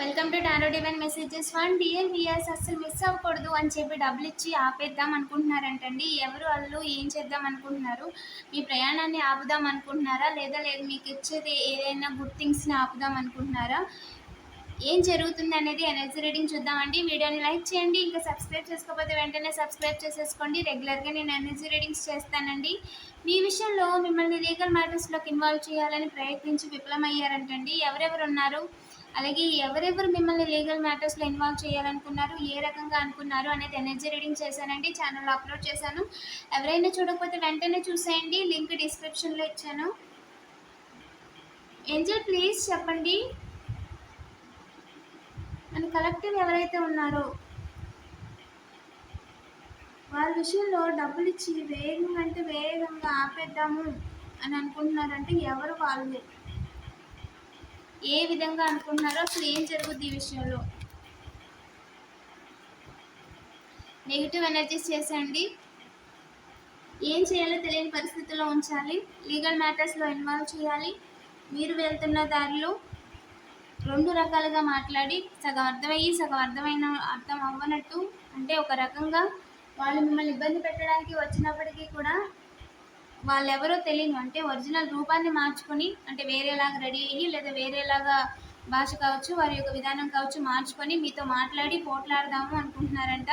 Welcome to tarot divine messages. One dear viewers అస్సలు miss అవ్వకూడదు అని చెప్పి డబ్బులు ఇచ్చి ఆపేద్దాం అనుకుంటున్నారంటండి. ఎవరు వాళ్ళు ఏం చేద్దాం అనుకుంటున్నారు? మీ ప్రయాణాన్ని ఆపుదాం అనుకుంటున్నారా? లేదా లేదు మీకు ఇచ్చేది ఏదైనా గుడ్ థింగ్స్ని ఆపుదాం అనుకుంటున్నారా? ఏం జరుగుతుంది అనేది ఎనర్జీ రీడింగ్ చూద్దామండి. వీడియోని లైక్ చేయండి. ఇంకా సబ్స్క్రైబ్ చేసుకోకపోతే వెంటనే సబ్స్క్రైబ్ చేసేసుకోండి. రెగ్యులర్గా నేను ఎనర్జీ రీడింగ్స్ చేస్తానండి. మీ విషయంలో మిమ్మల్ని లీగల్ మ్యాటర్స్లోకి ఇన్వాల్వ్ చేయాలని ప్రయత్నించి విఫలమయ్యారంటండి. ఎవరెవరు ఉన్నారు అలాగే ఎవరెవరు మిమ్మల్ని లీగల్ మ్యాటర్స్లో ఇన్వాల్వ్ చేయాలనుకున్నారు ఏ రకంగా అనుకున్నారు అనేది ఎనర్జీ రీడింగ్ చేశానండి ఛానల్లో అప్లోడ్ చేశాను. ఎవరైనా చూడకపోతే వెంటనే చూసేయండి లింక్ డిస్క్రిప్షన్లో ఇచ్చాను. ఏంజల్ ప్లీజ్ చెప్పండి. మన కలెక్టర్ ఎవరైతే ఉన్నారో వాళ్ళ విషయంలో డబ్బులు ఇచ్చి వేగంగా అంటే వేగంగా ఆపేద్దాము అని అనుకుంటున్నారంటే ఎవరు వాళ్ళు. ఏ విధంగా అనుకుంటున్నారో అసలు ఏం జరుగుద్ది ఈ విషయంలో? నెగిటివ్ ఎనర్జీస్ చేసేయండి. ఏం చేయాలో తెలియని పరిస్థితుల్లో ఉంచాలి. లీగల్ మ్యాటర్స్లో ఇన్వాల్వ్ చేయాలి. మీరు వెళ్తున్న దారిలో రెండు రకాలుగా మాట్లాడి సగం అర్థమయ్యి సగం అర్థమైన అర్థం అవ్వనట్టు అంటే ఒక రకంగా వాళ్ళు మిమ్మల్ని ఇబ్బంది పెట్టడానికి వచ్చినప్పటికీ కూడా వాళ్ళెవరో తెలియదు అంటే ఒరిజినల్ రూపాన్ని మార్చుకొని అంటే వేరేలాగా రెడీ అయ్యి లేదా వేరేలాగా భాష కావచ్చు వారి యొక్క విధానం కావచ్చు మార్చుకొని మీతో మాట్లాడి పోట్లాడదాము అనుకుంటున్నారంట.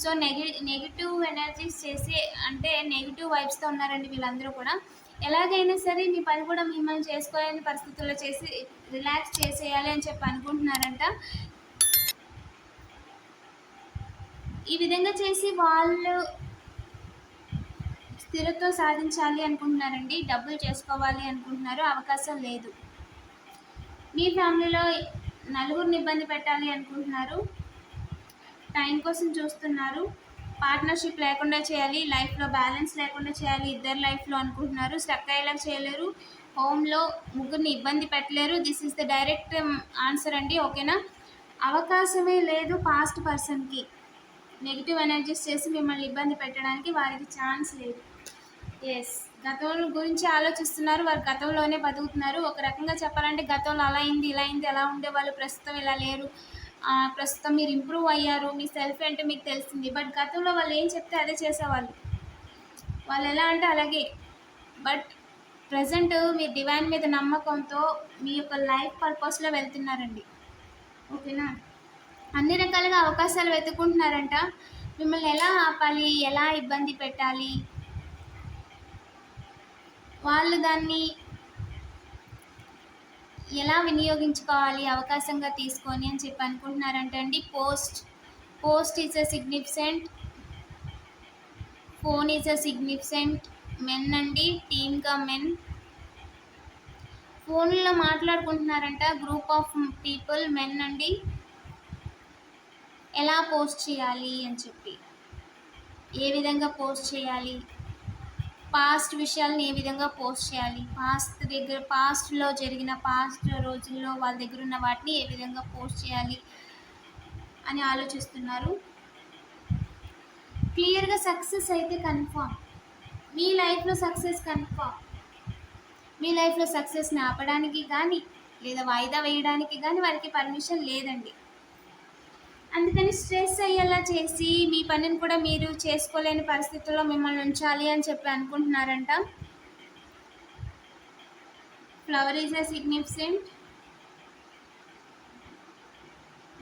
సో నెగి నెగిటివ్ ఎనర్జీస్ చేసి అంటే నెగిటివ్ వైబ్స్తో ఉన్నారండి వీళ్ళందరూ కూడా. ఎలాగైనా సరే మీ పని కూడా మిమ్మల్ని చేసుకోలేని పరిస్థితుల్లో చేసి రిలాక్స్ చేసేయాలి అని చెప్పి అనుకుంటున్నారంట. ఈ విధంగా చేసి వాళ్ళు స్థిరత్వం సాధించాలి అనుకుంటున్నారండి డబ్బులు చేసుకోవాలి అనుకుంటున్నారు అవకాశం లేదు. మీ ఫ్యామిలీలో నలుగురిని ఇబ్బంది పెట్టాలి అనుకుంటున్నారు టైం కోసం చూస్తున్నారు పార్ట్నర్షిప్ లేకుండా చేయాలి లైఫ్లో బ్యాలెన్స్ లేకుండా చేయాలి ఇద్దరు లైఫ్లో అనుకుంటున్నారు స్టక్ అయ్యేలా చేయలేరు హోమ్లో ముగ్గురిని ఇబ్బంది పెట్టలేరు this is the direct answer అండి ఓకేనా? అవకాశమే లేదు పాస్ట్ పర్సన్కి నెగిటివ్ ఎనర్జీస్ చేసి మిమ్మల్ని ఇబ్బంది పెట్టడానికి వారికి ఛాన్స్ లేదు. ఎస్ గతం గురించి ఆలోచిస్తున్నారు వారు గతంలోనే బతుకుతున్నారు. ఒక రకంగా చెప్పాలంటే గతంలో అలా అయింది ఇలా అయింది ఎలా ఉండే వాళ్ళు ప్రస్తుతం ఇలా లేరు. ప్రస్తుతం మీరు ఇంప్రూవ్ అయ్యారు మీ సెల్ఫ్ అంటే మీకు తెలిసింది. బట్ గతంలో వాళ్ళు ఏం చెప్తే అదే చేసేవాళ్ళు. వాళ్ళు ఎలా అంటే అలాగే. బట్ ప్రజెంట్ మీ డివైన్ మీద నమ్మకంతో మీ యొక్క లైఫ్ పర్పస్లో వెళ్తున్నారండి. ఓకేనా? అన్ని రకాలుగా అవకాశాలు వెతుకుంటున్నారంట మిమ్మల్ని ఎలా ఆపాలి ఎలా ఇబ్బంది పెట్టాలి వాళ్ళు దాన్ని ఎలా వినియోగించుకోవాలి అవకాశంగా తీసుకొని అని చెప్పి అనుకుంటున్నారంట అండి post post is a significant phone is a significant men అండి టీమ్గా మెన్ ఫోన్లో మాట్లాడుకుంటున్నారంట గ్రూప్ ఆఫ్ పీపుల్ మెన్ అండి. ఎలా పోస్ట్ చేయాలి అని చెప్పి ఏ విధంగా పోస్ట్ చేయాలి పాస్ట్ విషయాలను ఏ విధంగా పోస్ట్ చేయాలి? పాస్ట్ దగ్గర పాస్ట్లో జరిగిన పాస్ట్ రోజుల్లో వాళ్ళ దగ్గర ఉన్న వాటిని ఏ విధంగా పోస్ట్ చేయాలి అని ఆలోచిస్తున్నారు. క్లియర్గా సక్సెస్ అయితే కన్ఫామ్ మీ లైఫ్లో సక్సెస్ కన్ఫామ్ మీ లైఫ్లో సక్సెస్ని ఆపడానికి కానీ లేదా వాయిదా వేయడానికి కానీ వారికి పర్మిషన్ లేదండి. అందుకని స్ట్రెస్ అయ్యేలా చేసి మీ పనిని కూడా మీరు చేసుకోలేని పరిస్థితుల్లో మిమ్మల్ని ఉంచాలి అని చెప్పి అనుకుంటున్నారంట. Flower is a significant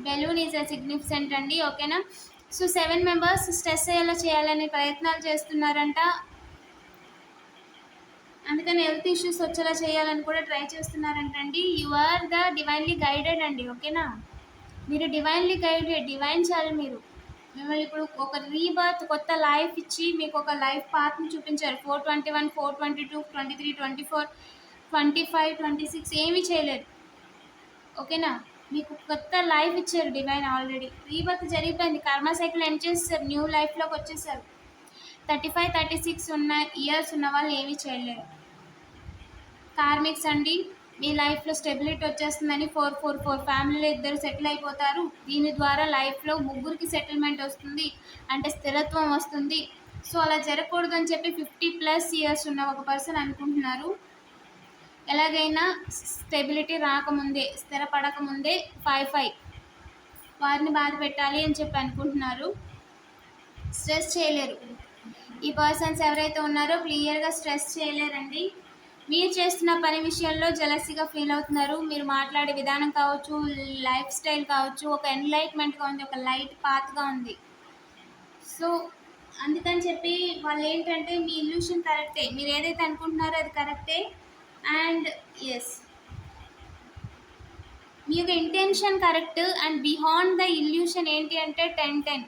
balloon is a significant అండి ఓకేనా సో సెవెన్ మెంబర్స్ స్ట్రెస్ అయ్యేలా చేయాలని ప్రయత్నాలు చేస్తున్నారంట. అందుకని హెల్త్ ఇష్యూస్ వచ్చేలా చేయాలని కూడా try చేస్తున్నారంటండి. You are the divinely guided అండి ఓకేనా మీరు డివైన్లీ గైడెడ్ డివైన్ చాలు మీరు. మిమ్మల్ని ఇప్పుడు ఒక రీబర్త్ కొత్త లైఫ్ ఇచ్చి మీకు ఒక లైఫ్ పాత్ని చూపించారు. Four twenty one four twenty two twenty three twenty four twenty five twenty six ఏమీ చేయలేదు. ఓకేనా? మీకు కొత్త లైఫ్ ఇచ్చారు డివైన్ ఆల్రెడీ రీబర్త్ జరిగిపోయింది. కర్మ సైకిల్ ఎండ్ చేస్తారు. న్యూ లైఫ్లోకి వచ్చేసారు. థర్టీ ఫైవ్ థర్టీ సిక్స్ ఉన్న ఇయర్స్ ఉన్న వాళ్ళు ఏమీ చేయలేరు కార్మిక్స్ అండి మీ లైఫ్లో స్టెబిలిటీ వచ్చేస్తుందని ఫోర్ ఫోర్ ఫోర్ ఫ్యామిలీలో ఇద్దరు సెటిల్ అయిపోతారు. దీని ద్వారా లైఫ్లో ముగ్గురికి సెటిల్మెంట్ వస్తుంది. అంటే స్థిరత్వం వస్తుంది. సో అలా జరగకూడదు అని చెప్పి ఫిఫ్టీ ప్లస్ ఇయర్స్ ఉన్న ఒక పర్సన్ అనుకుంటున్నారు. ఎలాగైనా స్టెబిలిటీ రాకముందే స్థిరపడకముందే ఫైవ్ ఫైవ్ వారిని బాధ పెట్టాలి అని చెప్పి అనుకుంటున్నారు. స్ట్రెస్ చేయలేరు. ఈ పర్సన్స్ ఎవరైతే ఉన్నారో క్లియర్గా స్ట్రెస్ చేయలేరండి. మీరు చేస్తున్న పని విషయంలో జలసిగా ఫీల్ అవుతున్నారు. మీరు మాట్లాడే విధానం కావచ్చు లైఫ్ స్టైల్ కావచ్చు ఒక ఎన్లైట్మెంట్గా ఉంది ఒక లైట్ పాత్గా ఉంది. సో అందుకని చెప్పి వాళ్ళు ఏంటంటే మీ ఇల్యూషన్ కరెక్టే. మీరు ఏదైతే అనుకుంటున్నారో అది కరెక్టే. అండ్ ఎస్ మీ యొక్క intention correct. And behind the illusion ఏంటి అంటే టెన్ టెన్.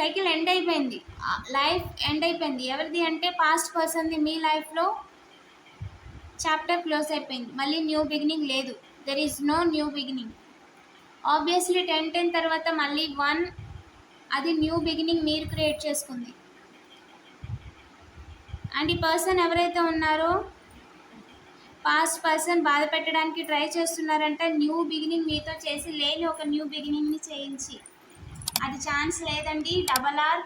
సైకిల్ ఎండ్ అయిపోయింది. లైఫ్ ఎండ్ అయిపోయింది. ఎవరిది అంటే పాస్ట్ పర్సన్ది మీ లైఫ్లో చాప్టర్ క్లోజ్ అయిపోయింది. మళ్ళీ న్యూ బిగినింగ్ లేదు. There is no new beginning obviously ten ten తర్వాత మళ్ళీ వన్ అది న్యూ బిగినింగ్ మీరు క్రియేట్ చేసుకుంది. అండ్ ఈ పర్సన్ ఎవరైతే ఉన్నారో పాస్ట్ పర్సన్ బాధ పెట్టడానికి ట్రై చేస్తున్నారంటే న్యూ బిగినింగ్ మీతో చేసి లేని ఒక న్యూ బిగినింగ్ని చేయించి అది ఛాన్స్ లేదండి. Double R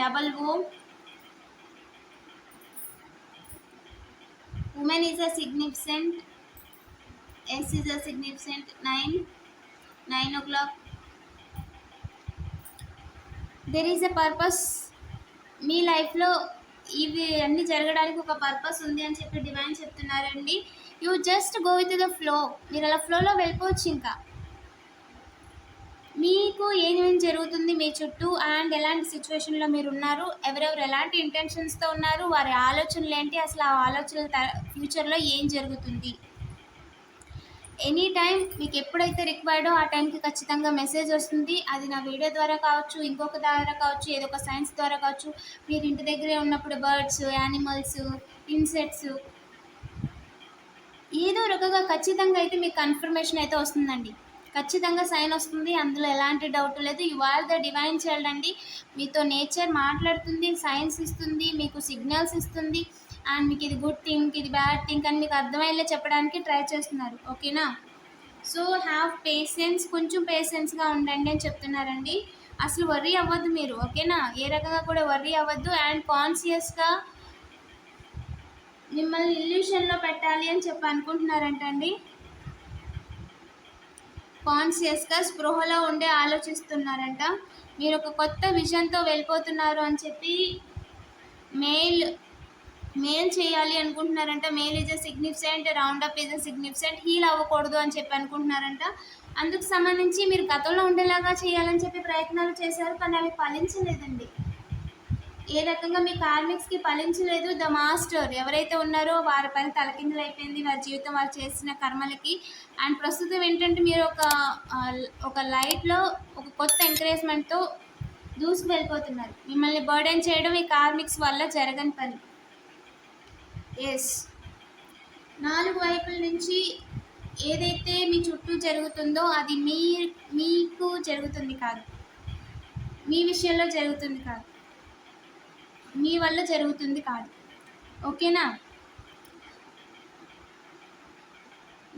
double O women is a significant S is a significant nine nine o'clock there is a purpose మీ లైఫ్లో ఇవి అన్నీ జరగడానికి ఒక పర్పస్ ఉంది అని చెప్పి డివైన్ చెప్తున్నారండి. You just go with the flow మీరు అలా ఫ్లోలో వెళ్ళిపోవచ్చు ఇంకా. మీకు ఏమేమి జరుగుతుంది మీ చుట్టూ అండ్ ఎలాంటి సిచ్యువేషన్లో మీరు ఉన్నారు? ఎవరెవరు ఎలాంటి ఇంటెన్షన్స్తో ఉన్నారు? వారి ఆలోచనలు ఏంటి? అసలు ఆ ఆలోచనల ఫ్యూచర్లో ఏం జరుగుతుంది? ఎనీ టైం మీకు ఎప్పుడైతే రిక్వైర్డో ఆ టైంకి ఖచ్చితంగా మెసేజ్ వస్తుంది అది నా వీడియో ద్వారా కావచ్చు ఇంకొక ద్వారా కావచ్చు ఏదో ఒక సైన్స్ ద్వారా కావచ్చు మీరు ఇంటి దగ్గరే ఉన్నప్పుడు బర్డ్స్ యానిమల్స్ ఇన్సెక్ట్స్ ఏదో రకంగా ఖచ్చితంగా అయితే మీకు కన్ఫర్మేషన్ అయితే వస్తుందండి. ఖచ్చితంగా సైన్ వస్తుంది. అందులో ఎలాంటి డౌట్ లేదు. You are the divine child అండి. మీతో నేచర్ మాట్లాడుతుంది సైన్స్ ఇస్తుంది మీకు సిగ్నల్స్ ఇస్తుంది. అండ్ మీకు ఇది గుడ్ థింక్ ఇది బ్యాడ్ థింక్ అని మీకు అర్థమయ్యేలా చెప్పడానికి ట్రై చేస్తున్నారు. ఓకేనా సో హ్యావ్ పేషెన్స్ కొంచెం పేషెన్స్గా ఉండండి అని చెప్తున్నారండి. అసలు వర్రీ అవ్వద్దు మీరు. ఓకేనా ఏ రకంగా కూడా వర్రీ అవ్వద్దు. అండ్ కాన్షియస్గా మిమ్మల్ని ఇల్యూషన్లో పెట్టాలి అని చెప్పి అనుకుంటున్నారంటండి. కాన్షియస్గా స్పృహలో ఉండే ఆలోచిస్తున్నారంట. మీరు ఒక కొత్త విజన్తో వెళ్ళిపోతున్నారు అని చెప్పి మెయిల్ మెయిల్ చేయాలి అనుకుంటున్నారంట. Mail is a significant round up is a significant heal అవ్వకూడదు అని చెప్పి అనుకుంటున్నారంట. అందుకు సంబంధించి మీరు గతంలో ఉండేలాగా చేయాలని చెప్పి ప్రయత్నాలు చేశారు కానీ అవి ఫలించలేదండి. ఏ రకంగా మీ కార్మిక్స్కి ఫలించలేదు? The master. ఎవరైతే ఉన్నారో వారి పని తలకిందులు అయిపోయింది. వారి జీవితం వాళ్ళు చేసిన కర్మలకి. అండ్ ప్రస్తుతం ఏంటంటే మీరు ఒక ఒక లైట్లో ఒక కొత్త ఎంకరేజ్మెంట్తో దూసుకు వెళ్ళిపోతున్నారు. మిమ్మల్ని బర్డెన్ చేయడం ఈ కార్మిక్స్ వల్ల జరగని పని. ఎస్ నాలుగు వైపుల నుంచి ఏదైతే మీ చుట్టూ జరుగుతుందో అది మీ మీకు జరుగుతుంది కాదు. మీ విషయంలో జరుగుతుంది కాదు. మీ వల్ల జరుగుతుంది కాదు. ఓకేనా?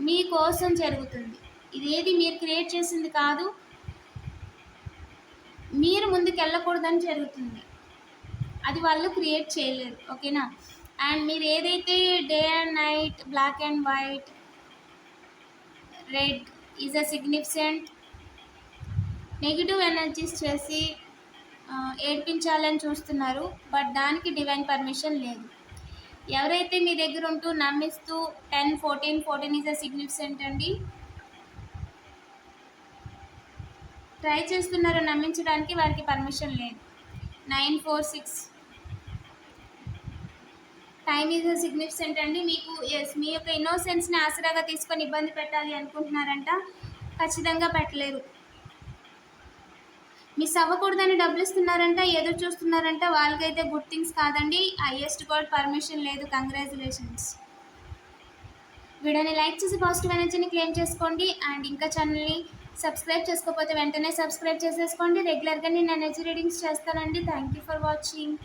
మీ కోసం జరుగుతుంది. ఇదేది మీరు క్రియేట్ చేసింది కాదు. మీరు ముందుకు వెళ్ళకూడదని జరుగుతుంది. అది వాళ్ళు క్రియేట్ చేయలేరు ఓకేనా? అండ్ మీరు ఏదైతే day and night black and white red is a significant negative energies చేసి ఏడ్పించాలని చూస్తున్నారు బట్ దానికి డివైన్ పర్మిషన్ లేదు. ఎవరైతే మీ దగ్గర ఉంటూ నమ్మిస్తూ ten fourteen fourteen is a significant అండి? ట్రై చేస్తున్నారో నమ్మించడానికి వారికి పర్మిషన్ లేదు. Nine four six. Time is a significant అండి. మీకు ఎస్ మీ యొక్క ఇన్నోసెన్స్ని ఆసరాగా తీసుకొని ఇబ్బంది పెట్టాలి అనుకుంటున్నారంట ఖచ్చితంగా పెట్టలేరు. మిస్ అవ్వకూడదని డబ్బులు ఇస్తున్నారంట ఎదురు చూస్తున్నారంట వాళ్ళకైతే గుడ్ థింగ్స్ కాదండి. హైయెస్ట్ గోల్డ్ పర్మిషన్ లేదు. కంగ్రాచులేషన్స్. వీడియోని లైక్ చేసి పాజిటివ్ ఎనర్జీని క్లెయిమ్ చేసుకోండి. అండ్ ఇంకా ఛానల్ని సబ్స్క్రైబ్ చేసుకోకపోతే వెంటనే సబ్స్క్రైబ్ చేసేసుకోండి. రెగ్యులర్గా నేను ఎనర్జీ రీడింగ్స్ చేస్తానండి. Thank you for watching.